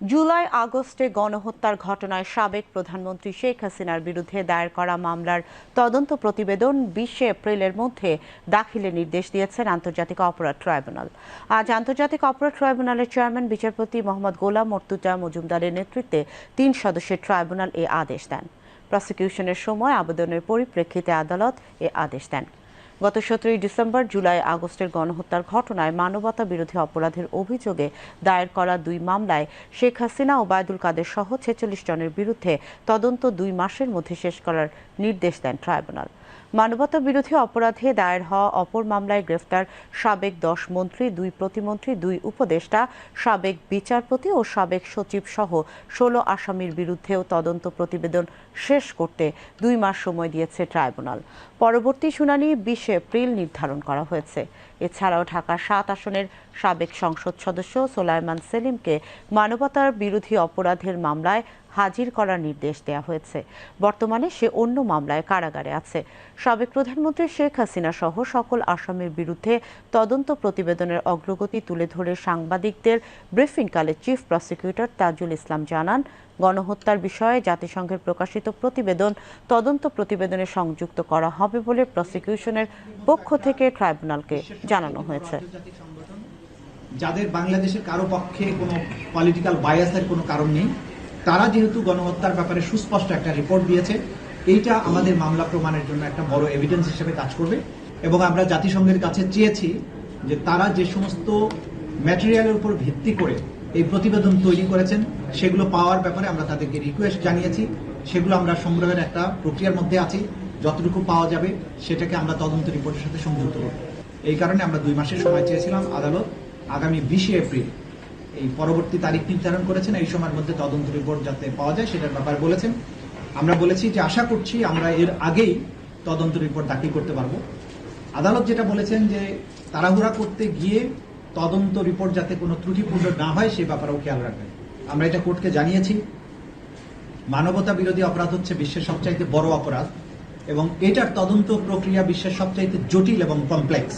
জুলাই আগস্টে গণহত্যার ঘটনায় সাবেক প্রধানমন্ত্রী শেখ হাসিনার বিরুদ্ধে দায়ের করা মামলার তদন্ত প্রতিবেদন বিশে এপ্রিলের মধ্যে দাখিলের নির্দেশ দিয়েছেন আন্তর্জাতিক অপরাধ ট্রাইব্যুনাল। আজ আন্তর্জাতিক অপরাধ ট্রাইব্যুনালের চেয়ারম্যান, বিচারপতি মোহাম্মদ গোলাম মর্তুজা মজুমদারের নেতৃত্বে তিন সদস্যের ট্রাইব্যুনাল এ আদেশ দেন। প্রসিকিউশনের সময় আবেদনের পরিপ্রেক্ষিতে আদালত এ আদেশ দেন। গত সতেরোই ডিসেম্বর জুলাই আগস্টের গণহত্যার ঘটনায় মানবতা বিরোধী অপরাধের অভিযোগে দায়ের করা দুই মামলায় শেখ হাসিনা ও বায়দুল কাদের সহ ছেচল্লিশ জনের বিরুদ্ধে তদন্ত দুই মাসের মধ্যে শেষ করার নির্দেশ দেন ট্রাইব্যুনাল। মানবতা বিরোধী অপরাধে দায়ের হওয়া অপর মামলায় গ্রেফতার সাবেক দশ মন্ত্রী, দুই প্রতিমন্ত্রী, দুই উপদেষ্টা, সাবেক বিচারপতি ও সাবেক সচিব সহ ষোলো আসামির বিরুদ্ধেও তদন্ত প্রতিবেদন শেষ করতে দুই মাস সময় দিয়েছে ট্রাইব্যুনাল। পরবর্তী শুনানি বিশে এপ্রিল নির্ধারণ করা হয়েছে। এছাড়াও ঢাকা সাত আসনের সাবেক সংসদ সদস্য সোলাইমান সেলিমকে মানবতার বিরোধী অপরাধের মামলায় হাজির করার নির্দেশ দেওয়া হয়েছে। বর্তমানে সে অন্য মামলায় কারাগারে আছে। সাবেক প্রধানমন্ত্রী শেখ হাসিনা সহ সকল আসামির বিরুদ্ধে তদন্ত প্রতিবেদনের অগ্রগতি তুলে ধরে সাংবাদিকদের ব্রিফিংকালে চিফ প্রসিকিউটর তাজুল ইসলাম জানান, গণহত্যার বিষয়ে জাতিসংঘের প্রকাশিত প্রতিবেদন তদন্ত প্রতিবেদনে সংযুক্ত করা হবে বলে প্রসিকিউশনের পক্ষ থেকে ট্রাইব্যুনালকে জানানো হয়েছে। যাদের বাংলাদেশের কারও পক্ষে কোনো পলিটিক্যাল বায়াসের কোনো কারণ নেই। তারা যেহেতু গণহত্যার ব্যাপারে সুস্পষ্ট একটা রিপোর্ট দিয়েছে, এইটা আমাদের মামলা প্রমাণের জন্য একটা বড় এভিডেন্স হিসেবে কাজ করবে। এবং আমরা জাতিসংঘের কাছে চেয়েছি যে তারা যে সমস্ত ম্যাটেরিয়ালের উপর ভিত্তি করে এই প্রতিবেদন তৈরি করেছেন, সেগুলো পাওয়ার ব্যাপারে আমরা তাদেরকে রিকোয়েস্ট জানিয়েছি। সেগুলো আমরা সংগ্রহের একটা প্রক্রিয়ার মধ্যে আছি। যতটুকু পাওয়া যাবে, সেটাকে আমরা তদন্ত রিপোর্টের সাথে সংযুক্ত করব। এই কারণে আমরা দুই মাসের সময় চেয়েছিলাম আদালত আগামী বিশে এপ্রিল এই পরবর্তী তারিখ নির্ধারণ করেছেন, এই সময়ের মধ্যে তদন্ত রিপোর্ট যাতে পাওয়া যায় সেটার ব্যাপারে বলেছেন। আমরা বলেছি যে আশা করছি আমরা এর আগেই তদন্ত রিপোর্ট দাখিল করতে পারব। আদালত যেটা বলেছেন যে তাড়াহুড়া করতে গিয়ে তদন্ত রিপোর্ট যাতে কোনো ত্রুটিপূর্ণ না হয় সে ব্যাপারেও খেয়াল রাখবেন। আমরা এটা কোর্টকে জানিয়েছি। মানবতা বিরোধী অপরাধ হচ্ছে বিশ্বের সবচাইতে বড় অপরাধ এবং এটার তদন্ত প্রক্রিয়া বিশ্বের সবচাইতে জটিল এবং কমপ্লেক্স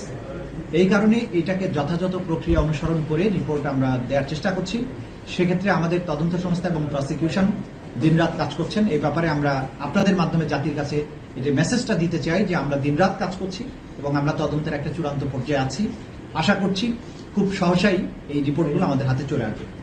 এই কারণে এটাকে যথাযথ প্রক্রিয়া অনুসরণ করে রিপোর্ট আমরা দেওয়ার চেষ্টা করছি। সেক্ষেত্রে আমাদের তদন্ত সংস্থা এবং প্রসিকিউশন দিনরাত কাজ করছেন। এই ব্যাপারে আমরা আপনাদের মাধ্যমে জাতির কাছে এই যে মেসেজটা দিতে চাই যে আমরা দিনরাত কাজ করছি এবং আমরা তদন্তের একটা চূড়ান্ত পর্যায়ে আছি। আশা করছি খুব সহসাই এই রিপোর্টগুলো আমাদের হাতে চলে আসবে।